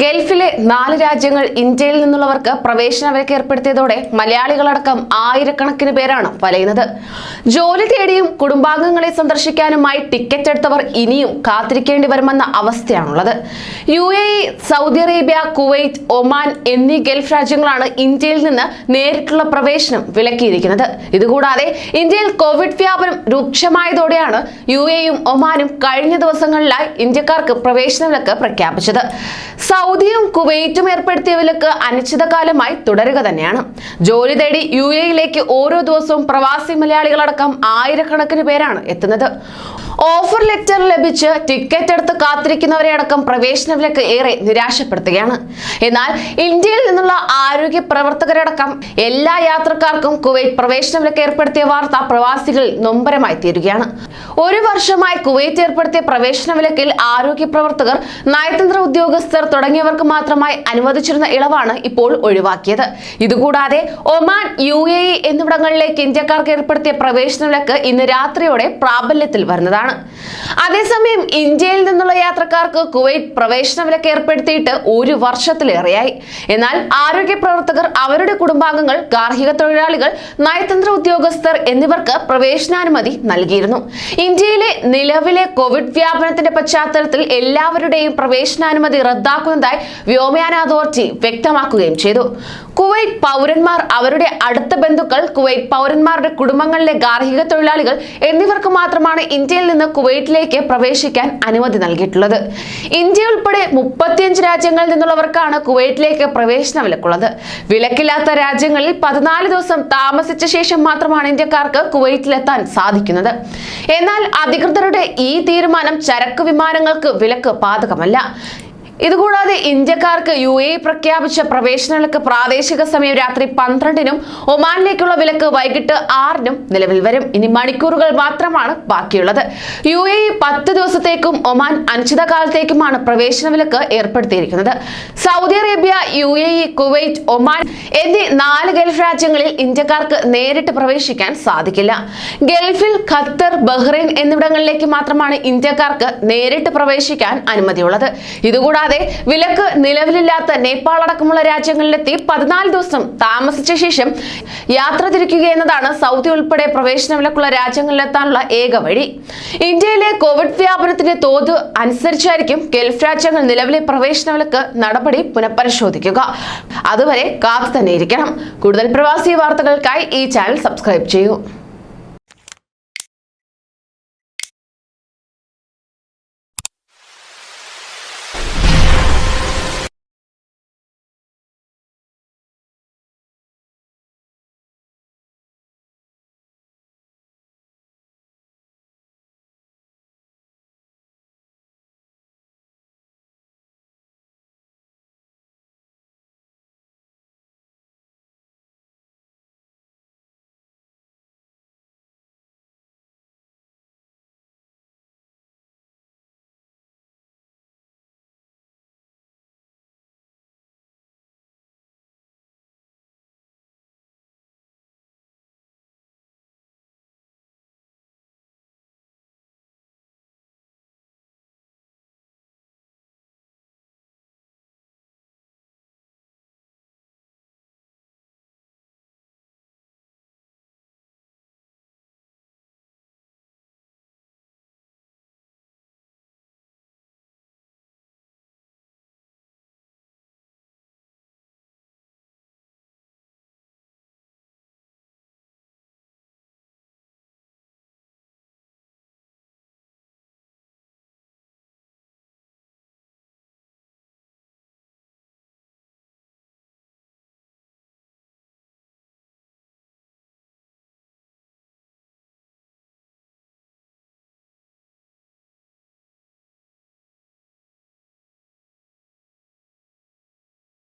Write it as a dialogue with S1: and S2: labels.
S1: ഗൾഫിലെ നാല് രാജ്യങ്ങൾ ഇന്ത്യയിൽ നിന്നുള്ളവർക്ക് പ്രവേശന വിലക്ക് ഏർപ്പെടുത്തിയതോടെ മലയാളികളടക്കം ആയിരക്കണക്കിന് പേരാണ് വലയുന്നത്. ജോലി തേടിയും കുടുംബാംഗങ്ങളെ സന്ദർശിക്കാനുമായി ടിക്കറ്റ് എടുത്തവർ ഇനിയും കാത്തിരിക്കേണ്ടി വരുമെന്ന അവസ്ഥയാണുള്ളത്. U A Saudi Arabia Kuwait Oman എന്നീ ഗൾഫ് രാജ്യങ്ങളാണ് ഇന്ത്യയിൽ നിന്ന് നേരിട്ടുള്ള പ്രവേശനം വിലക്കിയിരിക്കുന്നത്. ഇതുകൂടാതെ ഇന്ത്യയിൽ കോവിഡ് വ്യാപനം രൂക്ഷമായതോടെയാണ് യു എയും ഒമാനും കഴിഞ്ഞ ദിവസങ്ങളിലായി ഇന്ത്യക്കാർക്ക് പ്രവേശന വിലക്ക് പ്രഖ്യാപിച്ചത്. സൗദിയും കുവൈറ്റും ഏർപ്പെടുത്തിയ വിലക്ക് അനിശ്ചിതകാലമായി തുടരുക തന്നെയാണ്. ജോലി തേടി യു എയിലേക്ക് ഓരോ ദിവസവും പ്രവാസി മലയാളികളടക്കം ആയിരക്കണക്കിന് പേരാണ് എത്തുന്നത്. ഓഫർ ലെറ്റർ ലഭിച്ച് ടിക്കറ്റ് എടുത്ത് കാത്തിരിക്കുന്നവരെ അടക്കം പ്രവേശന വിലക്ക് ഏറെ നിരാശപ്പെടുത്തുകയാണ്. എന്നാൽ ഇന്ത്യയിൽ നിന്നുള്ള ആരോഗ്യ പ്രവർത്തകരടക്കം എല്ലാ യാത്രക്കാർക്കും കുവൈറ്റ് പ്രവേശന വിലക്ക് ഏർപ്പെടുത്തിയ വാർത്ത പ്രവാസികൾ നൊമ്പരമായി തീരുകയാണ്. ഒരു വർഷമായി കുവൈറ്റ് ഏർപ്പെടുത്തിയ പ്രവേശന വിലക്കിൽ ആരോഗ്യ പ്രവർത്തകർ നയതന്ത്ര ഉദ്യോഗസ്ഥർ തുടങ്ങിയവർക്ക് മാത്രമായി അനുവദിച്ചിരുന്ന ഇളവാണ് ഇപ്പോൾ ഒഴിവാക്കിയത്. ഇതുകൂടാതെ ഒമാൻ യു എ എന്നിവിടങ്ങളിലേക്ക് ഇന്ത്യക്കാർക്ക് ഏർപ്പെടുത്തിയ പ്രവേശന വിലക്ക് ഇന്ന് രാത്രിയോടെ പ്രാബല്യത്തിൽ വരുന്നതാണ്. അതേസമയം ഇന്ത്യയിൽ നിന്നുള്ള യാത്രക്കാർക്ക് കുവൈറ്റ് പ്രവേശന വിലക്ക് ഏർപ്പെടുത്തിയിട്ട് ഒരു വർഷത്തിലേറെയായി. എന്നാൽ ആരോഗ്യ പ്രവർത്തകർ അവരുടെ കുടുംബാംഗങ്ങൾ ഗാർഹിക തൊഴിലാളികൾ നയതന്ത്ര ഉദ്യോഗസ്ഥർ എന്നിവർക്ക് പ്രവേശനാനുമതി നൽകിയിരുന്നു. ഇന്ത്യയിലെ നിലവിലെ കോവിഡ് വ്യാപനത്തിന്റെ പശ്ചാത്തലത്തിൽ എല്ലാവരുടെയും പ്രവേശനാനുമതി റദ്ദാക്കുന്നതായി വ്യോമയാന അതോറിറ്റി വ്യക്തമാക്കുകയും ചെയ്തു. കുവൈറ്റ് പൗരന്മാർ അവരുടെ അടുത്ത ബന്ധുക്കൾ കുവൈറ്റ് പൗരന്മാരുടെ കുടുംബങ്ങളിലെ ഗാർഹിക തൊഴിലാളികൾ എന്നിവർക്ക് മാത്രമാണ് ഇന്ത്യയിൽ നിന്ന് കുവൈറ്റിലേക്ക് പ്രവേശിക്കാൻ അനുമതി നൽകിയിട്ടുള്ളത്. ഇന്ത്യ ഉൾപ്പെടെ മുപ്പത്തിയഞ്ച് രാജ്യങ്ങളിൽ നിന്നുള്ളവർക്കാണ് കുവൈറ്റിലേക്ക് പ്രവേശന വിലക്കുള്ളത് വിലക്കില്ലാത്ത രാജ്യങ്ങളിൽ പതിനാല് ദിവസം താമസിച്ച ശേഷം മാത്രമാണ് ഇന്ത്യക്കാർക്ക് കുവൈറ്റിലെത്താൻ സാധിക്കുന്നത്. എന്നാൽ അധികൃതരുടെ ഈ തീരുമാനം ചരക്ക് വിമാനങ്ങൾക്ക് വിലക്ക് ബാധകമല്ല. ഇതുകൂടാതെ ഇന്ത്യക്കാർക്ക് യു എ പ്രഖ്യാപിച്ച പ്രവേശന വിലക്ക് പ്രാദേശിക സമയം രാത്രി പന്ത്രണ്ടിനും ഒമാനിലേക്കുള്ള വിലക്ക് വൈകിട്ട് ആറിനും നിലവിൽ വരും. ഇനി മണിക്കൂറുകൾ മാത്രമാണ് ബാക്കിയുള്ളത്. യു എ പത്ത് ദിവസത്തേക്കും ഒമാൻ അനിശ്ചിതകാലത്തേക്കുമാണ് പ്രവേശന വിലക്ക് ഏർപ്പെടുത്തിയിരിക്കുന്നത്. Saudi Arabia U A Kuwait Oman എന്നീ നാല് ഗൾഫ് രാജ്യങ്ങളിൽ ഇന്ത്യക്കാർക്ക് നേരിട്ട് പ്രവേശിക്കാൻ സാധിക്കില്ല. ഗൾഫിൽ ഖത്തർ ബഹ്റൈൻ എന്നിവിടങ്ങളിലേക്ക് മാത്രമാണ് ഇന്ത്യക്കാർക്ക് നേരിട്ട് പ്രവേശിക്കാൻ അനുമതിയുള്ളത്. ഇതുകൂടാതെ വിലക്ക് നിലവിലില്ലാത്ത നേപ്പാൾ അടക്കമുള്ള രാജ്യങ്ങളിലെത്തി പതിനാല് ദിവസം താമസിച്ച ശേഷം യാത്ര തിരിക്കുക എന്നതാണ് സൗദി ഉൾപ്പെടെ പ്രവേശന വിലക്കുള്ള രാജ്യങ്ങളിലെത്താനുള്ള ഏക വഴി. ഇന്ത്യയിലെ കോവിഡ് വ്യാപനത്തിന്റെ തോത് അനുസരിച്ചായിരിക്കും ഗൾഫ് രാജ്യങ്ങൾ നിലവിലെ പ്രവേശന വിലക്ക് നടപടി പുനഃപരിശോധിക്കുക. അതുവരെ കാത്തു തന്നെ ഇരിക്കണം കൂടുതൽ പ്രവാസി വാർത്തകൾക്കായി ഈ ചാനൽ സബ്സ്ക്രൈബ് ചെയ്യൂ.